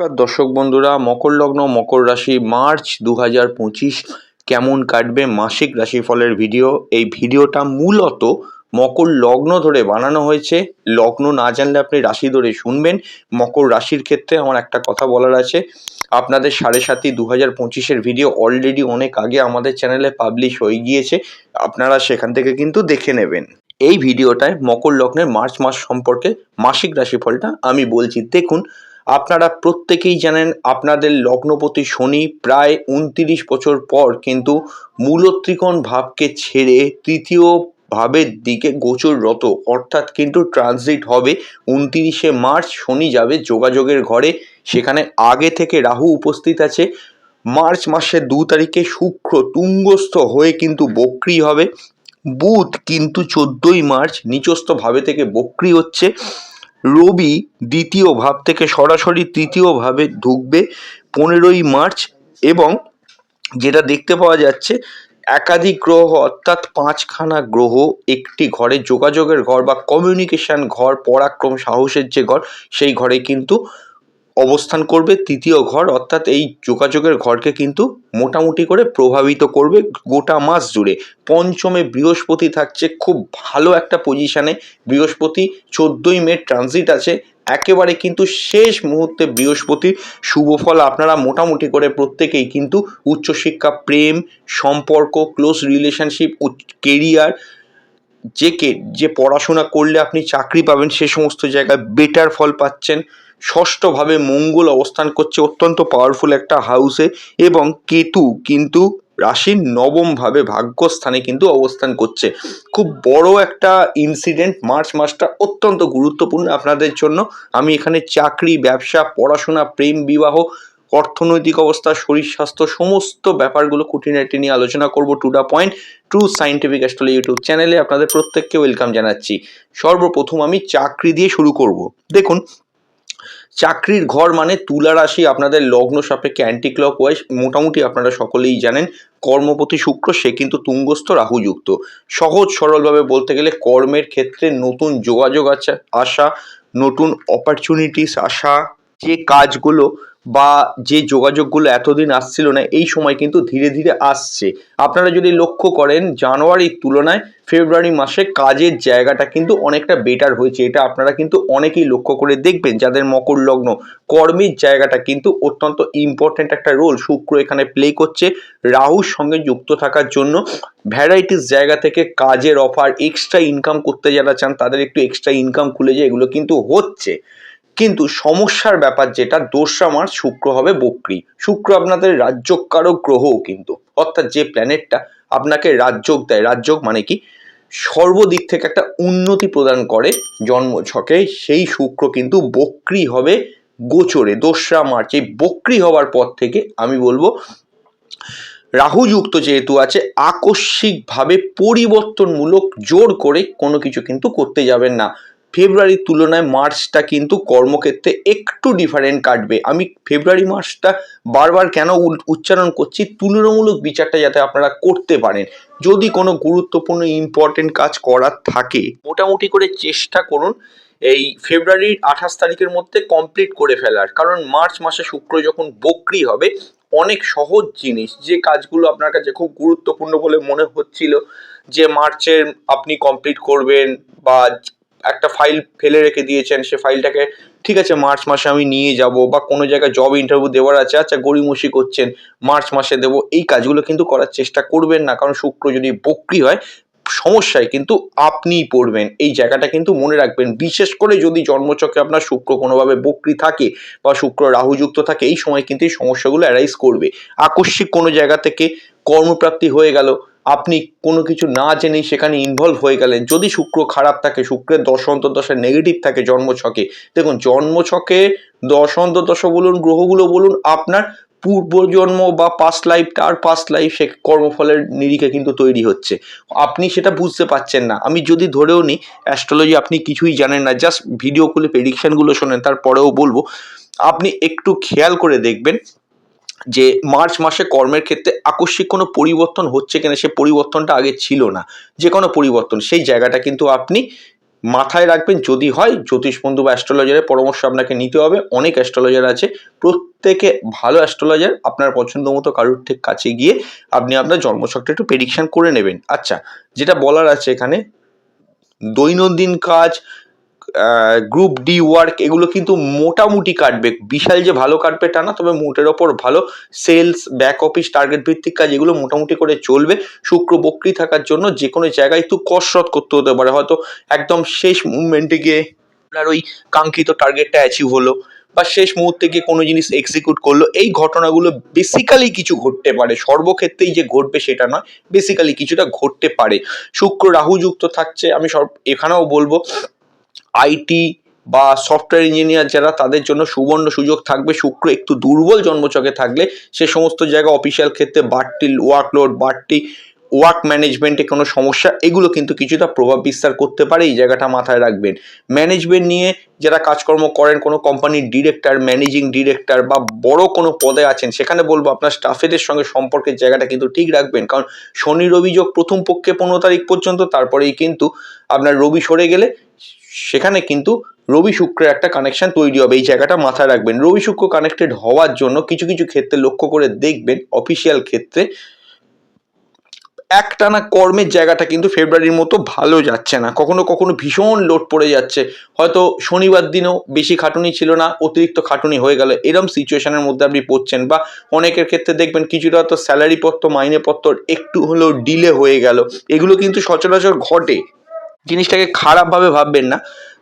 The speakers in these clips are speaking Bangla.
নমস্কার দর্শক বন্ধুরা, মকর লগ্ন, মকর রাশি, মার্চ দু হাজার পঁচিশ কেমন কাটবে মাসিক রাশিফলের ভিডিও? এই ভিডিওটা মূলত মকর লগ্ন ধরে বানানো হয়েছে। লগ্ন না জানলে আপনি রাশি ধরে শুনবেন। মকর রাশির ক্ষেত্রে আমার একটা কথা বলার আছে। আপনাদের সাড়ে সাতই দু হাজার পঁচিশের ভিডিও অলরেডি অনেক আগে আমাদের চ্যানেলে পাবলিশ হয়ে গিয়েছে। আপনারা সেখান থেকে কিন্তু দেখে নেবেন। এই ভিডিওটায় মকর লগ্নের মার্চ মাস সম্পর্কে মাসিক রাশিফলটা আমি বলছি। দেখুন আপনারা প্রত্যেকেই জানেন আপনাদের লগ্নপতি শনি প্রায় উনতিরিশ বছর পর কিন্তু মূলত্রিকোণ ভাবকে ছেড়ে তৃতীয় ভাবের দিকে গোচররত। অর্থাৎ কিন্তু ট্রানজিট হবে উনতিরিশে মার্চ, শনি যাবে যোগাযোগের ঘরে। সেখানে আগে থেকে রাহু উপস্থিত আছে। মার্চ মাসের দু তারিখে শুক্র তুঙ্গস্থ হয়ে কিন্তু বক্রি হবে। বুধ কিন্তু চোদ্দোই মার্চ নিচস্থ ভাবে থেকে বক্রি হচ্ছে। রবি দ্বিতীয় ভাব থেকে সরাসরি তৃতীয় ভাবে ঢুকবে পনেরোই মার্চ এবং যেটা দেখতে পাওয়া যাচ্ছে, একাধিক গ্রহ অর্থাৎ পাঁচখানা গ্রহ, একটি ঘরে যোগাযোগের ঘর বা কমিউনিকেশান ঘর, পরাক্রম, সাহসের যে ঘর, সেই ঘরে কিন্তু অবস্থান করবে তৃতীয় ঘর, অর্থাৎ এই যোগাযোগের ঘরকে কিন্তু মোটামুটি করে প্রভাবিত করবে গোটা মাস জুড়ে। পঞ্চমে বৃহস্পতি থাকছে খুব ভালো একটা পজিশানে বৃহস্পতি চোদ্দোই মে ট্রানজিট আছে। একেবারে কিন্তু শেষ মুহূর্তে বৃহস্পতির শুভ ফল আপনারা মোটামুটি করে প্রত্যেকেই কিন্তু উচ্চশিক্ষা, প্রেম, সম্পর্ক ক্লোজ রিলেশনশিপ কেরিয়ার যে কে, যে পড়াশোনা করলে আপনি চাকরি পাবেন সে সমস্ত জায়গায় বেটার ফল পাচ্ছেন। ষষ্ঠভাবে মঙ্গল অবস্থান করছে অত্যন্ত পাওয়ারফুল একটা হাউসে এবং কেতু কিন্তু রাশির নবমভাবে ভাগ্যস্থানে কিন্তু অবস্থান করছে। খুব বড় একটা ইনসিডেন্ট মার্চ মাসটা অত্যন্ত গুরুত্বপূর্ণ আপনাদের জন্য। আমি এখানে চাকরি, ব্যবসা, পড়াশোনা, প্রেম, বিবাহ, অর্থনৈতিক অবস্থা, শরীর স্বাস্থ্য সমস্ত ব্যাপারগুলো খুঁটিনাটি নিয়ে আলোচনা করব to the point true scientific astrology YouTube চ্যানেলে আপনাদের প্রত্যেককে ওয়েলকাম জানাচ্ছি। সর্বপ্রথম আমি চাকরি দিয়ে শুরু করব। দেখুন চাকরির ঘর মানে তুলা রাশি আপনাদের লগ্ন সাপেক্ষে অ্যান্টি ক্লক ওয়াইজ মোটামুটি আপনারা সকলেই জানেন, কর্মপতি শুক্র, সে কিন্তু তুঙ্গস্থ রাহুযুক্ত। সহজ সরলভাবে বলতে গেলে কর্মের ক্ষেত্রে নতুন যোগাযোগ আছে আসা, নতুন অপরচুনিটিস আসা, যে কাজগুলো বা যে যোগাযোগগুলো এতদিন আসছিল না, এই সময় কিন্তু ধীরে ধীরে আসছে। আপনারা যদি লক্ষ্য করেন, জানুয়ারির তুলনায় ফেব্রুয়ারি মাসে কাজের জায়গাটা কিন্তু অনেকটা বেটার হয়েছে। এটা আপনারা কিন্তু অনেকেই লক্ষ্য করে দেখবেন, যাদের মকর লগ্ন। কর্মের জায়গাটা কিন্তু অত্যন্ত ইম্পর্ট্যান্ট একটা রোল শুক্র এখানে প্লে করছে। রাহুর সঙ্গে যুক্ত থাকার জন্য ভ্যারাইটিস জায়গা থেকে কাজের অফার এক্সট্রা ইনকাম করতে যারা চান, তাদের একটু এক্সট্রা ইনকাম খুলে যায় এগুলো কিন্তু হচ্ছে। কিন্তু সমস্যার ব্যাপার যেটা, দোসরা মার্চ শুক্র হবে বক্রি। শুক্র আপনাদের রাজ্যকারক গ্রহও কিন্তু। অর্থাৎ যে প্ল্যানেটটা আপনাকে রাজযোগ দেয় রাজযোগ মানে কি? সর্বদিক থেকে একটা উন্নতি প্রদান করে জন্ম, ছকে। সেই শুক্র কিন্তু বক্রি হবে গোচরে, দোসরা মার্চ। এই বক্রি হওয়ার পর থেকে আমি বলব, রাহুযুক্ত যেহেতু আছে, আকস্মিকভাবে পরিবর্তনমূলক জোর করে কোনো কিছু কিন্তু করতে যাবেন না। ফেব্রুয়ারির তুলনায় মার্চটা কিন্তু কর্মক্ষেত্রে একটু ডিফারেন্ট কাটবে। আমি ফেব্রুয়ারি মাসটা বারবার কেন উচ্চারণ করছি? তুলনামূলক বিচারটা যাতে আপনারা করতে পারেন। যদি কোনো গুরুত্বপূর্ণ ইম্পর্টেন্ট কাজ করার থাকে, মোটামুটি করে চেষ্টা করুন এই ফেব্রুয়ারির আঠাশ তারিখের মধ্যে কমপ্লিট করে ফেলার। কারণ মার্চ মাসে শুক্র যখন বক্রি হবে, অনেক সহজ জিনিস। যে কাজগুলো আপনার কাছে খুব গুরুত্বপূর্ণ বলে মনে হচ্ছিল, যে মার্চের আপনি কমপ্লিট করবেন বা একটা ফাইল ফেলে রেখে দিয়েছেন, সে ফাইলটাকে ঠিক আছে মার্চ মাসে আমি নিয়ে যাব বা কোনো জায়গায় জব ইন্টারভিউ দেওয়ার আছে আচ্ছা গড়িমসি করছেন মার্চ মাসে দেবো। এই কাজগুলো কিন্তু করার চেষ্টা করবেন না, কারণ শুক্র যদি বক্রি হয়, সমস্যায় কিন্তু আপনিই পড়বেন। এই জায়গাটা কিন্তু মনে রাখবেন। বিশেষ করে যদি জন্মচক্রে আপনার শুক্র কোনোভাবে বক্রি থাকে বা শুক্র রাহুযুক্ত থাকে, এই সময় কিন্তু এই সমস্যাগুলো অ্যারাইজ করবে। আকস্মিক কোনো জায়গা থেকে কর্মপ্রাপ্তি হয়ে গেল আপনি কোনো কিছু না জেনেই সেখানে ইনভলভ হয়ে গেলেন। যদি শুক্র খারাপ থাকে, শুক্রের দশ অন্তর্দশা নেগেটিভ থাকে জন্মছকে, দেখুন জন্মছকে দশ অন্তর্দশা বলুন, গ্রহগুলো বলুন, আপনার পূর্বজন্ম বা পাস্ট লাইফ তার পাস্ট লাইফ সে কর্মফলের নিরিখে কিন্তু তৈরি হচ্ছে। আপনি সেটা বুঝতে পারছেন না। আমি যদি ধরেও নিই অ্যাস্ট্রোলজি আপনি কিছুই জানেন না জাস্ট ভিডিও খুলে প্রেডিকশানগুলো শোনেন, তারপরেও বলব, আপনি একটু খেয়াল করে দেখবেন যে মার্চ মাসে কর্মের ক্ষেত্রে আকস্মিক কোনো পরিবর্তন হচ্ছে কিনা, সে পরিবর্তনটা আগে ছিল না। যে কোনো পরিবর্তন, সেই জায়গাটা কিন্তু আপনি মাথায় রাখবেন। যদি হয়, জ্যোতিষ বন্ধু বা অ্যাস্ট্রোলজারের পরামর্শ আপনাকে নিতে হবে। অনেক অ্যাস্ট্রোলজার আছে, প্রত্যেকে ভালো অ্যাস্ট্রোলজার আপনার পছন্দ মতো কারোর ঠিক কাছে গিয়ে আপনি আপনার জন্মছকটা একটু প্রেডিকশন করে নেবেন। আচ্ছা যেটা বলার আছে এখানে, দৈনন্দিন কাজ গ্রুপ ডি ওয়ার্ক এগুলো কিন্তু মোটামুটি কাটবে। বিশাল যে ভালো কাটবে তা না, তবে মোটের ওপর ভালো সেলস ব্যাক অফিস টার্গেট ভিত্তিক কাজ এগুলো মোটামুটি করে চলবে। শুক্র বক্রি থাকার জন্য যে কোনো জায়গায় একটু কসরত করতে হতে পারে। হয়তো একদম শেষ মুভমেন্টে গিয়ে আপনার ওই কাঙ্ক্ষিত টার্গেটটা অ্যাচিভ হলো বা শেষ মুহূর্তে গিয়ে কোনো জিনিস এক্সিকিউট করল। এই ঘটনাগুলো বেসিক্যালি কিছু ঘটতে পারে। সর্বক্ষেত্রেই যে ঘটবে সেটা নয় বেসিক্যালি কিছুটা ঘটতে পারে। শুক্র রাহু যুক্ত থাকছে, আমি সব এখানেও বলব। আইটি বা সফটওয়্যার ইঞ্জিনিয়ার যারা, তাদের জন্য সুবর্ণ সুযোগ থাকবে। শুক্র একটু দুর্বল জন্মচকে থাকলে সে সমস্ত জায়গা অফিসিয়াল ক্ষেত্রে বাড়তি ওয়ার্কলোড বাড়তি ওয়ার্ক ম্যানেজমেন্টে কোনো সমস্যা, এগুলো কিন্তু কিছুটা প্রভাব বিস্তার করতে পারে। এই জায়গাটা মাথায় রাখবেন। ম্যানেজমেন্ট নিয়ে যারা কাজকর্ম করেন, কোনো কোম্পানির ডিরেক্টর ম্যানেজিং ডিরেক্টর বা বড় কোনো পদে আছেন, সেখানে বলব আপনার স্টাফেদের সঙ্গে সম্পর্কের জায়গাটা কিন্তু ঠিক রাখবেন। কারণ শনির অভিযোগ প্রথম পক্ষে পনেরো তারিখ পর্যন্ত, তারপরেই কিন্তু আপনার রবি সরে গেলে সেখানে কিন্তু রবি শুক্রের একটা কানেকশন তৈরি হবে। এই জায়গাটা মাথায় রাখবেন। রবি শুক্র কানেক্টেড হওয়ার জন্য কিছু কিছু ক্ষেত্রে লক্ষ্য করে দেখবেন অফিসিয়াল ক্ষেত্রে একটানা কর্মের জায়গাটা কিন্তু ফেব্রুয়ারির মতো ভালো যাচ্ছে না। কখনো কখনো ভীষণ লোড পড়ে যাচ্ছে। হয়তো শনিবার দিনেও বেশি খাটুনি ছিল না, অতিরিক্ত খাটুনি হয়ে গেল। এরম সিচুয়েশনের মধ্যে আপনি পড়ছেন বা অনেকের ক্ষেত্রে দেখবেন কিছুটা হয়তো স্যালারি পত্র, মাইনে পত্র একটু হলেও ডিলে হয়ে গেল। এগুলো কিন্তু সচরাচর ঘটে। জিনিসটাকে খারাপভাবে ভাববেন না।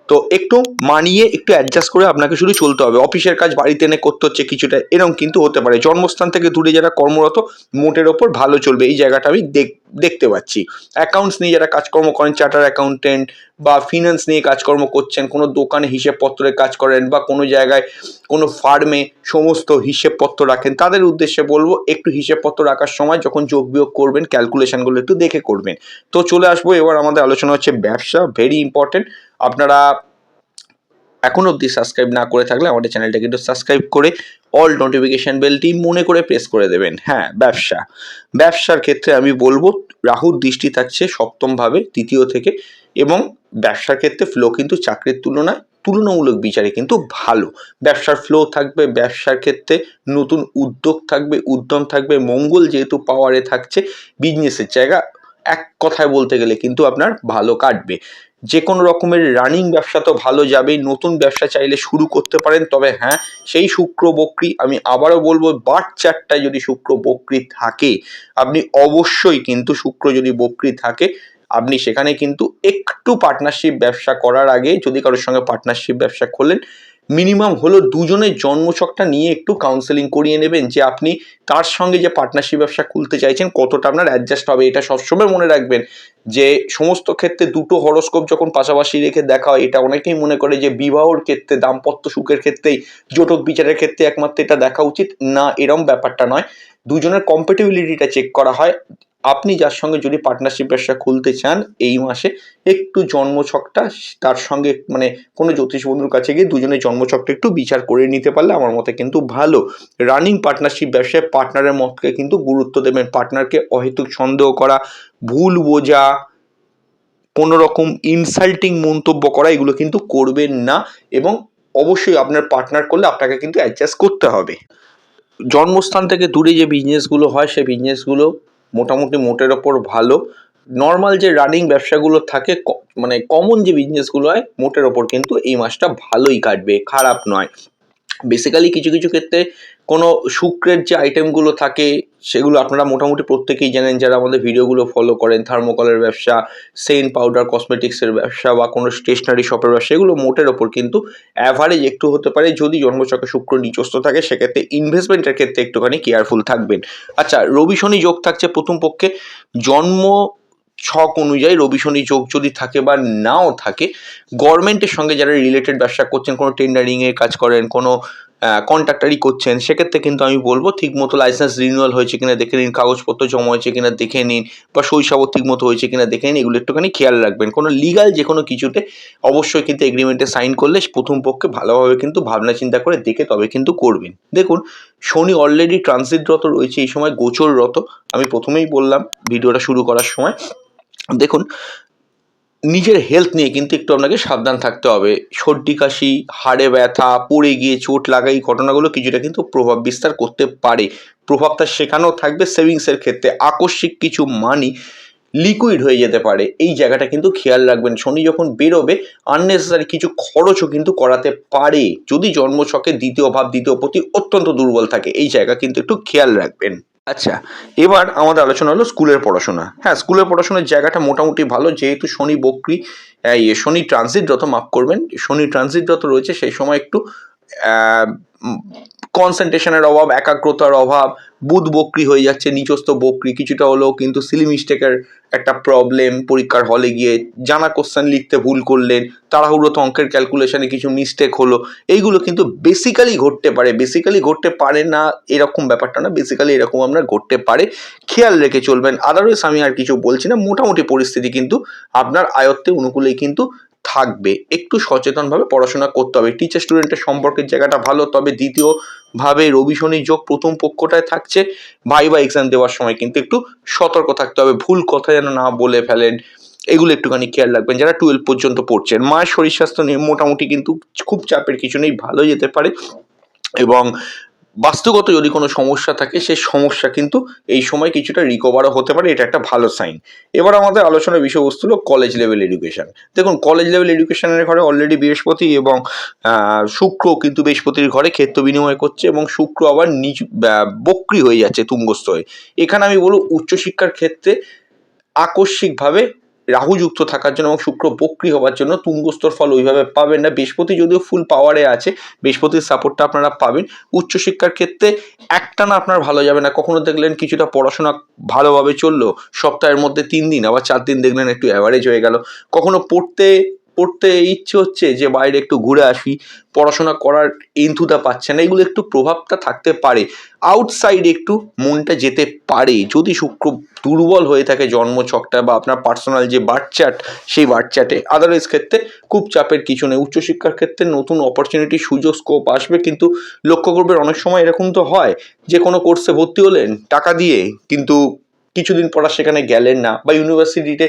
তো একটু মানিয়ে, একটু অ্যাডজাস্ট করে আপনাকে শুধু চলতে হবে। অফিসের কাজ বাড়িতে এনে করতে হচ্ছে কিছুটা, এরকম কিন্তু হতে পারে। জন্মস্থান থেকে দূরে যারা কর্মরত, মোটের ওপর ভালো চলবে। এই জায়গাটা আমি দেখ, দেখতে পাচ্ছি। অ্যাকাউন্টস নিয়ে যারা কাজকর্ম করেন চার্টার অ্যাকাউন্টেন্ট বা ফিনান্স নিয়ে কাজকর্ম করছেন, কোনো দোকানে হিসেবপত্রের কাজ করেন বা কোনো জায়গায় কোনো ফার্মে সমস্ত হিসেবপত্র রাখেন, তাদের উদ্দেশ্যে বলব, একটু হিসেবপত্র রাখার সময় যখন যোগ বিয়োগ করবেন ক্যালকুলেশনগুলো একটু দেখে করবেন। তো চলে আসব, এবার আমাদের আলোচনা হচ্ছে ব্যবসা ভেরি ইম্পর্টেন্ট আপনারা এখন অবধি সাবস্ক্রাইব না করে থাকলে আমাদের চ্যানেলটাকে একটু সাবস্ক্রাইব করে অল নোটিফিকেশান বেলটি মনে করে প্রেস করে দেবেন। হ্যাঁ ব্যবসা। ব্যবসার ক্ষেত্রে আমি বলব, রাহুর দৃষ্টি থাকছে সপ্তমভাবে, তৃতীয় থেকে এবং ব্যবসার ক্ষেত্রে ফ্লো কিন্তু চাকরির তুলনায় তুলনামূলক বিচারে কিন্তু ভালো। ব্যবসার ফ্লো থাকবে, ব্যবসার ক্ষেত্রে নতুন উদ্যোগ থাকবে, উদ্যম থাকবে, মঙ্গল যেহেতু পাওয়ারে থাকছে বিজনেসের জায়গা এক কথায় বলতে গেলে কিন্তু আপনার ভালো কাটবে। যে কোনো রকমের রানিং ব্যবসা তো ভালো যাবেই, নতুন ব্যবসা চাইলে শুরু করতে পারেন, তবে হ্যাঁ সেই শুক্র বক্রি আমি আবারও বলব, বাট চারটায় যদি শুক্র বক্রি থাকে, আপনি অবশ্যই কিন্তু শুক্র যদি বক্রি থাকে, আপনি সেখানে কিন্তু একটু পার্টনারশিপ ব্যবসা করার আগে যদি কারোর সঙ্গে পার্টনারশিপ ব্যবসা খোলেন মিনিমাম হলো দুজনের জন্মছকটা নিয়ে একটু কাউন্সেলিং করিয়ে নেবেন যে আপনি তার সঙ্গে যে পার্টনারশিপ ব্যবসা খুলতে চাইছেন, কতটা আপনার অ্যাডজাস্ট হবে, এটা সবসময় মনে রাখবেন। যে সমস্ত ক্ষেত্রে দুটো হরস্কোপ যখন পাশাপাশি রেখে দেখা হয়, এটা অনেকেই মনে করে যে বিবাহর ক্ষেত্রে, দাম্পত্য সুখের ক্ষেত্রেই, জটক বিচারের ক্ষেত্রে একমাত্র এটা দেখা উচিত। না, এরম ব্যাপারটা নয়। দুজনের কম্পেটেবিলিটিটা চেক করা হয়। আপনি যার সঙ্গে যদি পার্টনারশিপ ব্যবসা খুলতে চান, এই মাসে একটু জন্মছকটা তার সঙ্গে মানে কোনো জ্যোতিষ বন্ধুর কাছে গিয়ে দুজনের জন্মছকটা একটু বিচার করে নিতে পারলে আমার মতে কিন্তু ভালো। রানিং পার্টনারশিপ ব্যবসায় পার্টনারের মতকে কিন্তু গুরুত্ব দেবেন। পার্টনারকে অহেতুক সন্দেহ করা, ভুল বোঝা, কোনো রকম ইনসাল্টিং মন্তব্য করা, এগুলো কিন্তু করবেন না এবং অবশ্যই আপনার পার্টনার করলে আপনাকে কিন্তু অ্যাডজাস্ট করতে হবে। জন্মস্থান থেকে দূরে যে বিজনেসগুলো হয়, সেই বিজনেসগুলো মোটামুটি মোটের ওপর ভালো। নর্মাল যে রানিং ব্যবসাগুলো থাকে মানে কমন যে বিজনেসগুলো হয়, মোটের ওপর কিন্তু এই মাসটা ভালোই কাটবে, খারাপ নয়। বেসিক্যালি কিছু কিছু ক্ষেত্রে কোনো শুক্রের যে আইটেমগুলো থাকে, সেগুলো আপনারা মোটামুটি প্রত্যেকেই জানেন যারা আমাদের ভিডিওগুলো ফলো করেন থার্মোকলের ব্যবসা সেন্ট পাউডার কসমেটিক্সের ব্যবসা বা কোনো স্টেশনারি শপের ব্যবসা, এগুলো মোটের ওপর কিন্তু অ্যাভারেজ একটু হতে পারে যদি জন্মচক্রে শুক্র নিচস্ত থাকে, সেক্ষেত্রে ইনভেস্টমেন্টের ক্ষেত্রে একটুখানি কেয়ারফুল থাকবেন। আচ্ছা রবি শনি যোগ থাকছে প্রথম পক্ষে। জন্ম ছক অনুযায়ী রবি শনি যোগ যদি থাকে বা নাও থাকে গভর্নমেন্টের সঙ্গে যারা রিলেটেড ব্যবসা করছেন, কোনো টেন্ডারিংয়ে কাজ করেন, কোনো কন্ট্রাক্টারি করছেন, সেক্ষেত্রে কিন্তু আমি বলব ঠিকমতো লাইসেন্স রিনিউয়াল হয়েছে কিনা দেখে নিন, কাগজপত্র জমা হয়েছে কিনা দেখে নিন, বা শৈশবও ঠিকমতো হয়েছে কিনা দেখে নিন, এগুলো একটুখানি খেয়াল রাখবেন। কোনো লিগাল যে কোনো কিছুতে অবশ্যই কিন্তু এগ্রিমেন্টে সাইন করলে প্রথম পক্ষে ভালোভাবে কিন্তু ভাবনা চিন্তা করে দেখে তবে কিন্তু করবেন। দেখুন শনি অলরেডি ট্রানজিটরত রয়েছে, এই সময় গোচররত, আমি প্রথমেই বললাম, ভিডিওটা শুরু করার সময়। দেখুন নিজের হেলথ নিয়ে কিন্তু একটু আপনাকে সাবধান থাকতে হবে। সর্দি, কাশি, হাড়ে ব্যথা, পড়ে গিয়ে চোট লাগা এই ঘটনাগুলো কিছুটা কিন্তু প্রভাব বিস্তার করতে পারে। প্রভাবটা সেখানেও থাকবে। সেভিংসের ক্ষেত্রে আকস্মিক কিছু মানি লিকুইড হয়ে যেতে পারে। এই জায়গাটা কিন্তু খেয়াল রাখবেন। শনি যখন বেরোবে আননেসেসারি কিছু খরচও কিন্তু করাতে পারে। যদি জন্মছকে দ্বিতীয় ভাব, দ্বিতীয় প্রতি অত্যন্ত দুর্বল থাকে, এই জায়গা কিন্তু একটু খেয়াল রাখবেন। আচ্ছা এবার আমাদের আলোচনা হলো স্কুলের পড়াশোনা। হ্যাঁ স্কুলের পড়াশোনার জায়গাটা মোটামুটি ভালো, যেহেতু শনি, বক্রি শনি ট্রানজিটরত মাফ করবেন, শনি ট্রানজিটরত রয়েছে, সেই সময় একটু কনসেন্ট্রেশনের অভাব, একাগ্রতার অভাব, বুধ বক্রি হয়ে যাচ্ছে, নিচস্থ বক্রি, কিছুটা হলেও কিন্তু সিলি মিস্টেকের একটা প্রবলেম পরীক্ষার হলে গিয়ে জানা কোশ্চেন লিখতে ভুল করলেন তাড়াহুড়োতে অঙ্কের ক্যালকুলেশনে কিছু মিস্টেক হলো, এইগুলো কিন্তু বেসিক্যালি ঘটতে পারে বেসিক্যালি ঘটতে পারে না, এরকম ব্যাপারটা না বেসিক্যালি এরকম আমরা ঘটতে পারে, খেয়াল রেখে চলবেন আদারওয়াইজ আমি আর কিছু বলছি না, মোটামুটি পরিস্থিতি কিন্তু আপনার আয়ত্তে অনুকূলেই কিন্তু থাকবে, একটু সচেতনভাবে পড়াশোনা করতে হবে। টিচার স্টুডেন্টের সম্পর্কের জায়গাটা ভালো, তবে দ্বিতীয়ভাবে রবি শনি যোগ প্রথম পক্ষটায় থাকছে ভাই বা এক্সাম দেওয়ার সময় কিন্তু একটু সতর্ক থাকতে হবে, ভুল কথা যেন না বলে ফেলেন, এগুলো একটুখানি খেয়াল রাখবেন যারা টুয়েলভ পর্যন্ত পড়ছেন। মায়ের শরীর স্বাস্থ্য নিয়ে মোটামুটি কিন্তু খুব চাপের কিছু নেই ভালো যেতে পারে এবং বাস্তুগত যদি কোনো সমস্যা থাকে সেই সমস্যা কিন্তু এই সময় কিছুটা রিকভারও হতে পারে, এটা একটা ভালো সাইন এবার আমাদের আলোচনার বিষয়বস্তু হলো কলেজ লেভেল এডুকেশন দেখুন কলেজ লেভেল এডুকেশনের ঘরে অলরেডি বৃহস্পতি এবং শুক্র কিন্তু বৃহস্পতির ঘরে ক্ষেত্র বিনিময় করছে এবং শুক্র আবার নিজ বক্রি হয়ে যাচ্ছে তুঙ্গস্থ হয়ে। এখানে আমি বলব উচ্চশিক্ষার ক্ষেত্রে আকস্মিকভাবে রাহুযুক্ত থাকার জন্য এবং শুক্র বক্রি হওয়ার জন্য তুঙ্গস্তর ফল ওইভাবে পাবেন না। বৃহস্পতি যদিও ফুল পাওয়ারে আছে, বৃহস্পতির সাপোর্টটা আপনারা পাবেন। উচ্চশিক্ষার ক্ষেত্রে একটা না আপনার ভালো যাবে না। কখনো দেখলেন কিছুটা পড়াশোনা ভালোভাবে চলল, সপ্তাহের মধ্যে তিন দিন, আবার চার দিন দেখলেন একটু অ্যাভারেজ হয়ে গেল। কখনো পড়তে পড়তে ইচ্ছে হচ্ছে যে বাইরে একটু ঘুরে আসি, পড়াশোনা করার ইন্থুটা পাচ্ছে না, এগুলো একটু প্রভাবটা থাকতে পারে। আউটসাইড একটু মনটা যেতে পারে। যদি শুক্র দুর্বল হয়ে থাকে জন্মছকটা বা আপনার পার্সোনাল যে বার্থ চার্ট সেই বার্থ চার্টে আদারওয়াইজ ক্ষেত্রে খুব চাপের কিছু নেই। উচ্চশিক্ষার ক্ষেত্রে নতুন অপরচুনিটি সুযোগ স্কোপ আসবে, কিন্তু লক্ষ্য করবেন অনেক সময় এরকম তো হয় যে কোনো কোর্সে ভর্তি হলেন, টাকা দিয়ে, কিন্তু কিছুদিন পর সেখানে গেলেন না বা ইউনিভার্সিটিতে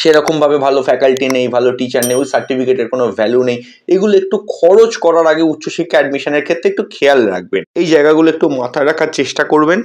সেরকমভাবে ভালো ফ্যাকাল্টি নেই, ভালো টিচার নেই, ওই সার্টিফিকেটের কোনো ভ্যালু নেই। এগুলো একটু খরচ করার আগে উচ্চশিক্ষা অ্যাডমিশনের ক্ষেত্রে একটু খেয়াল রাখবেন। এই জায়গাগুলো একটু মাথায় রাখার চেষ্টা করবেন।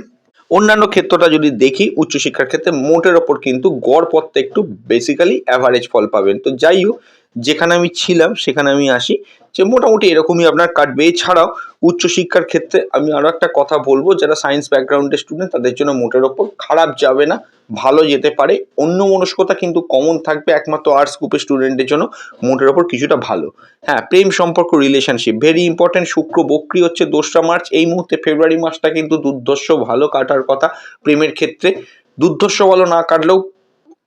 অন্যান্য ক্ষেত্রটা যদি দেখি, উচ্চশিক্ষার ক্ষেত্রে মোটের ওপর কিন্তু গড় পথটা একটু বেসিক্যালি অ্যাভারেজ ফল পাবেন। তো যাই হোক, যেখানে আমি ছিলাম, সেখানে আমি আসি। যে মোটামুটি এরকমই আপনার কাটবে। এছাড়াও উচ্চশিক্ষার ক্ষেত্রে আমি আরও একটা কথা বলব, যারা সায়েন্স ব্যাকগ্রাউন্ডের স্টুডেন্ট তাদের জন্য মোটের ওপর খারাপ যাবে না, ভালো যেতে পারে। অন্য মনস্কতা কিন্তু কমন থাকবে, একমাত্র আর্টস গ্রুপের স্টুডেন্টের জন্য মোটের ওপর কিছুটা ভালো। হ্যাঁ প্রেম সম্পর্ক রিলেশনশিপ ভেরি ইম্পর্টেন্ট শুক্র বক্রি হচ্ছে দোসরা মার্চ। এই মুহূর্তে ফেব্রুয়ারি মাসটা কিন্তু দুর্ধর্ষ ভালো কাটার কথা প্রেমের ক্ষেত্রে। দুর্ধর্ষ ভালো না কাটলেও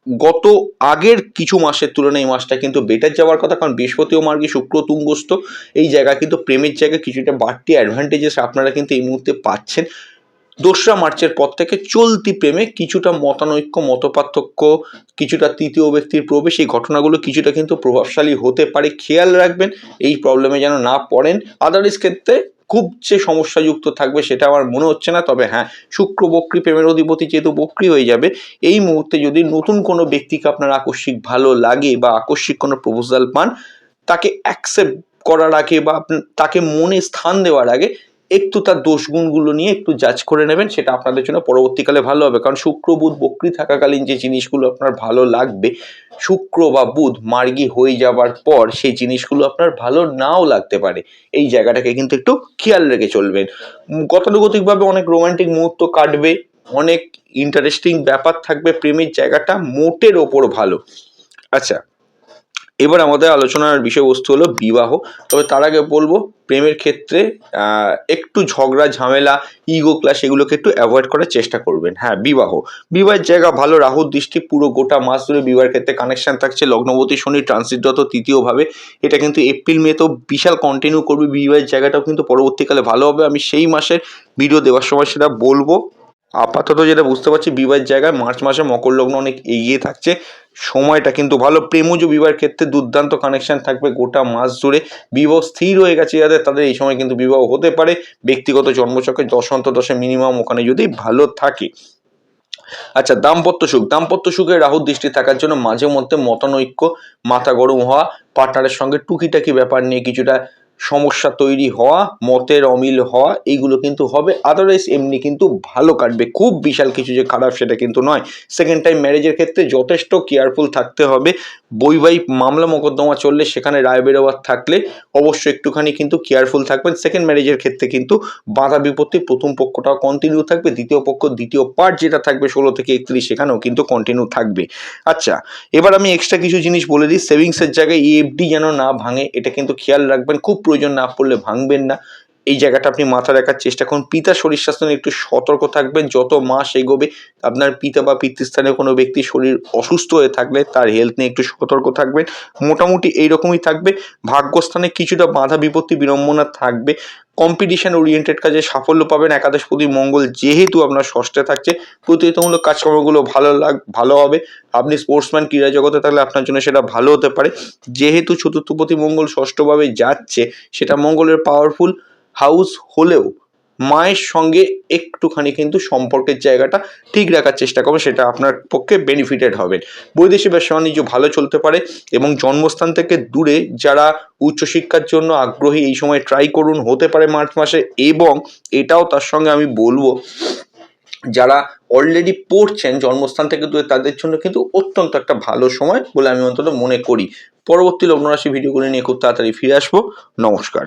গত আগের কিছু মাসের তুলনায় এই মাসটা কিন্তু বেটার যাওয়ার কথা, কারণ বৃহস্পতি ও মার্গী শুক্র তুঙ্গস্থ এই জায়গা কিন্তু প্রেমের জায়গায় কিছুটা বাড়তি অ্যাডভান্টেজেস আপনারা কিন্তু এই মুহূর্তে পাচ্ছেন। দোসরা মার্চের পর থেকে চলতি প্রেমে কিছুটা মতানৈক্য, মতপার্থক্য, কিছুটা তৃতীয় ব্যক্তির প্রবেশ, এই ঘটনাগুলো কিছুটা কিন্তু প্রভাবশালী হতে পারে। খেয়াল রাখবেন, এই প্রবলেমে যেন না পড়েন। আদার্স ক্ষেত্রে খুব যে সমস্যাযুক্ত থাকবে সেটা আমার মনে হচ্ছে না। তবে হ্যাঁ শুক্র বক্রি প্রেমের অধিপতি যেহেতু বক্রি হয়ে যাবে, এই মুহূর্তে যদি নতুন কোনো ব্যক্তিকে আপনার আকস্মিক ভালো লাগে বা আকস্মিক কোনো প্রপোজাল পান, তাকে অ্যাকসেপ্ট করার আগে বা তাকে মনে স্থান দেওয়ার আগে একটু তার দোষগুণগুলো নিয়ে একটু জাজ করে নেবেন, সেটা আপনাদের জন্য পরবর্তীকালে ভালো হবে। কারণ শুক্র, বুধ, বক্রি থাকাকালীন যে জিনিসগুলো আপনার ভালো লাগবে, শুক্র বা বুধ মার্গী হয়ে যাবার পর সেই জিনিসগুলো আপনার ভালো নাও লাগতে পারে। এই জায়গাটাকে কিন্তু একটু খেয়াল রেখে চলবেন। গতানুগতিকভাবে অনেক রোমান্টিক মুহূর্ত কাটবে, অনেক ইন্টারেস্টিং ব্যাপার থাকবে, প্রেমের জায়গাটা মোটের ওপর ভালো। আচ্ছা এবার আমাদের আলোচনার বিষয়বস্তু হলো বিবাহ। তবে তার আগে বলব, প্রেমের ক্ষেত্রে একটু ঝগড়া, ঝামেলা ইগো ক্লাস এগুলোকে একটু অ্যাভয়েড করার চেষ্টা করবেন। হ্যাঁ বিবাহ। বিবাহের জায়গা ভালো, রাহুর দৃষ্টি পুরো গোটা মাস ধরে বিবাহের ক্ষেত্রে কানেকশান থাকছে। লগ্নবতী শনি ট্রান্সিটরত তৃতীয়ভাবে। এটা কিন্তু এপ্রিল মে তো বিশাল কন্টিনিউ করবে। বিবাহের জায়গাটাও কিন্তু পরবর্তীকালে ভালো হবে। আমি সেই মাসের ভিডিও দেওয়ার সময় সেটা বলব। আপাতত যেটা বুঝতে পারছি, বিবাহের জায়গায় মার্চ মাসে মকর লগ্ন অনেক এগিয়ে থাকছে। সময়টা কিন্তু ভালো। প্রেমজ বিবাহের ক্ষেত্রে দুর্দান্ত কানেকশন থাকবে গোটা মাস জুড়ে। বিবাহ স্থির হয়ে গেছে যাদের, তাদের এই সময় কিন্তু বিবাহ হতে পারে। ব্যক্তিগত জন্মচক্রে দশ অন্তর দশে মিনিমাম ওখানে যদি ভালো থাকে। আচ্ছা দাম্পত্য সুখ। দাম্পত্য সুখে রাহুর দৃষ্টি থাকার জন্য মাঝে মধ্যে মতানৈক্য, মাথা গরম হওয়া পার্টনারের সঙ্গে টুকিটাকি ব্যাপার নিয়ে কিছুটা সমস্যা তৈরি হওয়া, মতের অমিল হওয়া, এইগুলো কিন্তু হবে। আদারওয়াইজ এমনি কিন্তু ভালো কাটবে। খুব বিশাল কিছু যে খারাপ সেটা কিন্তু নয়। সেকেন্ড টাইম ম্যারেজের ক্ষেত্রে যথেষ্ট কেয়ারফুল থাকতে হবে। বৈবাহিক মামলা মোকদ্দমা চললে সেখানে রায় বেরোবার থাকলে অবশ্যই একটুখানি কিন্তু কেয়ারফুল থাকবেন। সেকেন্ড ম্যারেজের ক্ষেত্রে কিন্তু বাধা বিপত্তি, প্রথম পক্ষটাও কন্টিনিউ থাকবে। দ্বিতীয় পক্ষ, দ্বিতীয় পার্ট যেটা থাকবে ষোলো থেকে একত্রিশ, সেখানেও কিন্তু কন্টিনিউ থাকবে। আচ্ছা এবার আমি এক্সট্রা কিছু জিনিস বলে দিই। সেভিংসের জায়গায় এফডি যেন না ভাঙে, এটা কিন্তু খেয়াল রাখবেন। খুব প্রয়োজন না পড়লে ভাঙবেন না। এই জায়গাটা আপনি মাথা রাখার চেষ্টা করুন। পিতা শরীর স্বাস্থ্য নিয়ে একটু সতর্ক থাকবেন। যত মাস এগোবে আপনার পিতা বা পিতৃস্থানীয় কোনো ব্যক্তির শরীর অসুস্থ হয়ে থাকলে তার হেলথ নিয়ে একটু সতর্ক থাকবেন। মোটামুটি এইরকমই থাকবে। ভাগ্যস্থানে কিছুটা বাধা বিপত্তি বিড়ম্বনা থাকবে। কম্পিটিশন ওরিয়েন্টেড কাজে সাফল্য পাবেন। একাদশপতি মঙ্গল যেহেতু আপনার ষষ্ঠে থাকছে। প্রতিযোগিতামূলক কাজকর্মগুলো ভালো লাগ, ভালো হবে। আপনি স্পোর্টসম্যান ক্রীড়া জগতে থাকলে আপনার জন্য সেটা ভালো হতে পারে। যেহেতু চতুর্থপতি মঙ্গল ষষ্ঠভাবে যাচ্ছে, সেটা মঙ্গলের পাওয়ারফুল হাউস হলেও মায়ের সঙ্গে একটুখানি কিন্তু সম্পর্কের জায়গাটা ঠিক রাখার চেষ্টা করবেন সেটা আপনার পক্ষে বেনিফিটেড হবে। বৈদেশিক ব্যবসা বাণিজ্য ভালো চলতে পারে এবং জন্মস্থান থেকে দূরে যারা উচ্চশিক্ষার জন্য আগ্রহী এই সময় ট্রাই করুন, হতে পারে মার্চ মাসে এবং এটাও তার সঙ্গে আমি বলব, যারা অলরেডি পড়ছেন জন্মস্থান থেকে দূরে, তাদের জন্য কিন্তু অত্যন্ত একটা ভালো সময় বলে আমি অন্তত মনে করি। পরবর্তী লগ্নরাশি ভিডিওগুলি নিয়ে খুব তাড়াতাড়ি ফিরে আসব। নমস্কার।